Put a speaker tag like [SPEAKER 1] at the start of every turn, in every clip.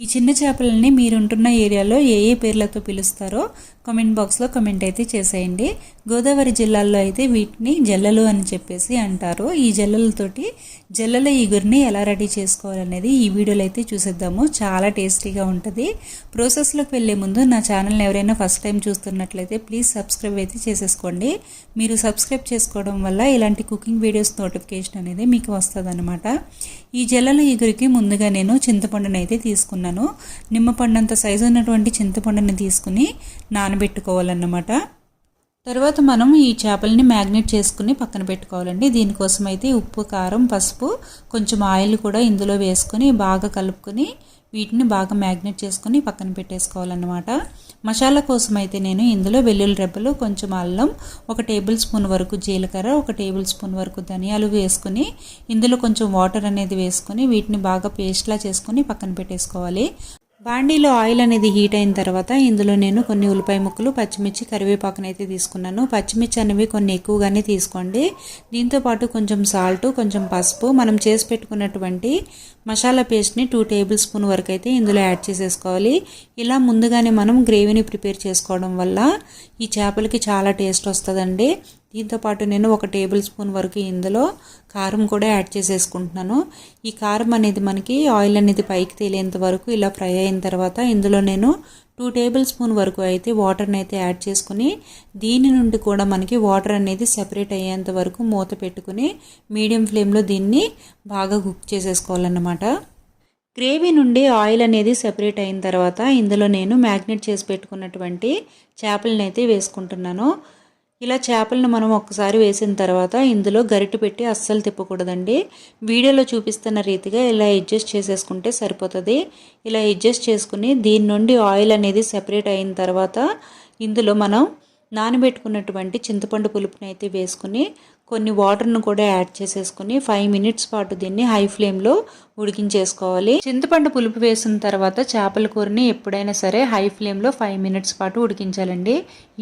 [SPEAKER 1] ఈ చిన్న చేపలని మీరుంటున్న ఏరియాలో ఏ ఏ పేర్లతో పిలుస్తారో కమెంట్ బాక్స్లో కమెంట్ అయితే చేసేయండి. గోదావరి జిల్లాల్లో అయితే వీటిని జల్లలు అని చెప్పేసి అంటారు. ఈ జల్లలతోటి జల్లల ఈగురిని ఎలా రెడీ చేసుకోవాలనేది ఈ వీడియోలో అయితే చూసేద్దాము. చాలా టేస్టీగా ఉంటుంది. ప్రాసెస్లోకి వెళ్ళే ముందు నా ఛానల్ని ఎవరైనా ఫస్ట్ టైం చూస్తున్నట్లయితే ప్లీజ్ సబ్స్క్రైబ్ అయితే చేసేసుకోండి. మీరు సబ్స్క్రైబ్ చేసుకోవడం వల్ల ఇలాంటి కుకింగ్ వీడియోస్ నోటిఫికేషన్ అనేది మీకు వస్తుందన్నమాట. ఈ జల్లల ఈగురికి ముందుగా నేను చింతపండుని అయితే తీసుకున్నాను. నిమ్మపండంత సైజు ఉన్నటువంటి చింతపండుని తీసుకుని నానబెట్టుకోవాలన్నమాట. తర్వాత మనం ఈ చేపల్ని మ్యాగ్నేట్ చేసుకుని పక్కన పెట్టుకోవాలండి. దీనికోసం అయితే ఉప్పు కారం పసుపు కొంచెం ఆయిల్ కూడా ఇందులో వేసుకొని బాగా కలుపుకొని వీటిని బాగా మ్యాగ్నేట్ చేసుకొని పక్కన పెట్టేసుకోవాలన్నమాట. మసాలా కోసం అయితే నేను ఇందులో వెల్లుల్లి రెబ్బలు కొంచెం అల్లం ఒక టేబుల్ స్పూన్ వరకు జీలకర్ర ఒక టేబుల్ స్పూన్ వరకు ధనియాలు వేసుకొని ఇందులో కొంచెం వాటర్ అనేది వేసుకొని వీటిని బాగా పేస్ట్లా చేసుకొని పక్కన పెట్టేసుకోవాలి. బాండీలో ఆయిల్ అనేది హీట్ అయిన తర్వాత ఇందులో నేను కొన్ని ఉల్లిపాయ ముక్కలు పచ్చిమిర్చి కరివేపాకును అయితే తీసుకున్నాను. పచ్చిమిర్చి అనేవి కొన్ని ఎక్కువగానే తీసుకోండి. దీంతో పాటు కొంచెం సాల్ట్ కొంచెం పసుపు మనం చేసి పెట్టుకున్నటువంటి మసాలా పేస్ట్ని టూ టేబుల్ స్పూన్ వరకు అయితే ఇందులో యాడ్ చేసేసుకోవాలి. ఇలా ముందుగానే మనం గ్రేవీని ప్రిపేర్ చేసుకోవడం వల్ల ఈ చేపలకి చాలా టేస్ట్ వస్తుందండి. దీంతోపాటు నేను ఒక టేబుల్ స్పూన్ వరకు ఇందులో కారం కూడా యాడ్ చేసేసుకుంటున్నాను. ఈ కారం అనేది మనకి ఆయిల్ అనేది పైకి తేలేంత వరకు ఇలా ఫ్రై అయిన తర్వాత ఇందులో నేను టూ టేబుల్ స్పూన్ వరకు అయితే వాటర్ని అయితే యాడ్ చేసుకుని దీని నుండి కూడా మనకి వాటర్ అనేది సెపరేట్ అయ్యేంత వరకు మూత పెట్టుకుని మీడియం ఫ్లేమ్లో దీన్ని బాగా కుక్ చేసేసుకోవాలన్నమాట. గ్రేవీ నుండి ఆయిల్ అనేది సెపరేట్ అయిన తర్వాత ఇందులో నేను మ్యాగ్నెట్ చేసి పెట్టుకున్నటువంటి చేపలను అయితే వేసుకుంటున్నాను. ఇలా చేపలను మనం ఒక్కసారి వేసిన తర్వాత ఇందులో గరిటె పెట్టి అస్సలు తిప్పకూడదండి. వీడియోలో చూపిస్తున్న రీతిగా ఇలా అడ్జస్ట్ చేసేసుకుంటే సరిపోతుంది. ఇలా అడ్జస్ట్ చేసుకుని దీని నుండి ఆయిల్ అనేది సెపరేట్ అయిన తర్వాత ఇందులో మనం నానబెట్టుకున్నటువంటి చింతపండు పులుపుని అయితే వేసుకుని కొన్ని వాటర్ను కూడా యాడ్ చేసేసుకుని ఫైవ్ మినిట్స్ పాటు దీన్ని హై ఫ్లేమ్లో ఉడికించేసుకోవాలి. చింతపండు పులుపు వేసిన తర్వాత చేపల కూరని ఎప్పుడైనా సరే హై ఫ్లేమ్లో ఫైవ్ మినిట్స్ పాటు ఉడికించాలండి.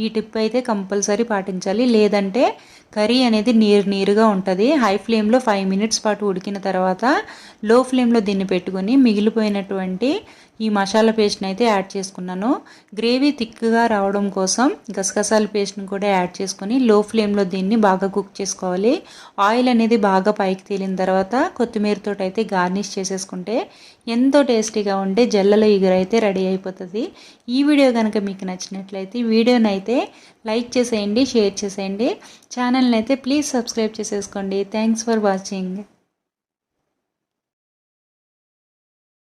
[SPEAKER 1] ఈ టిప్ అయితే కంపల్సరీ పాటించాలి. లేదంటే కర్రీ అనేది నీరు నీరుగా ఉంటుంది. హై ఫ్లేమ్లో ఫైవ్ మినిట్స్ పాటు ఉడికిన తర్వాత లో ఫ్లేమ్లో దీన్ని పెట్టుకొని మిగిలిపోయినటువంటి ఈ మసాలా పేస్ట్ని అయితే యాడ్ చేసుకున్నాను. గ్రేవీ థిక్గా రావడం కోసం గసగసాల పేస్ట్ని కూడా యాడ్ చేసుకుని లో ఫ్లేమ్లో దీన్ని బాగా కుక్ చేసుకోవాలి. ఆయిల్ అనేది బాగా పైకి తేలిన తర్వాత కొత్తిమీరతో అయితే గార్నిష్ చేసేసుకుంటే ఎంతో టేస్టీగా ఉండే జల్లల అయితే రెడీ అయిపోతుంది. ఈ వీడియో కనుక మీకు నచ్చినట్లయితే వీడియోని అయితే లైక్ చేసేయండి షేర్ చేసేయండి. ఛానల్ని అయితే ప్లీజ్ సబ్స్క్రైబ్ చేసేసుకోండి. Thanks for watching.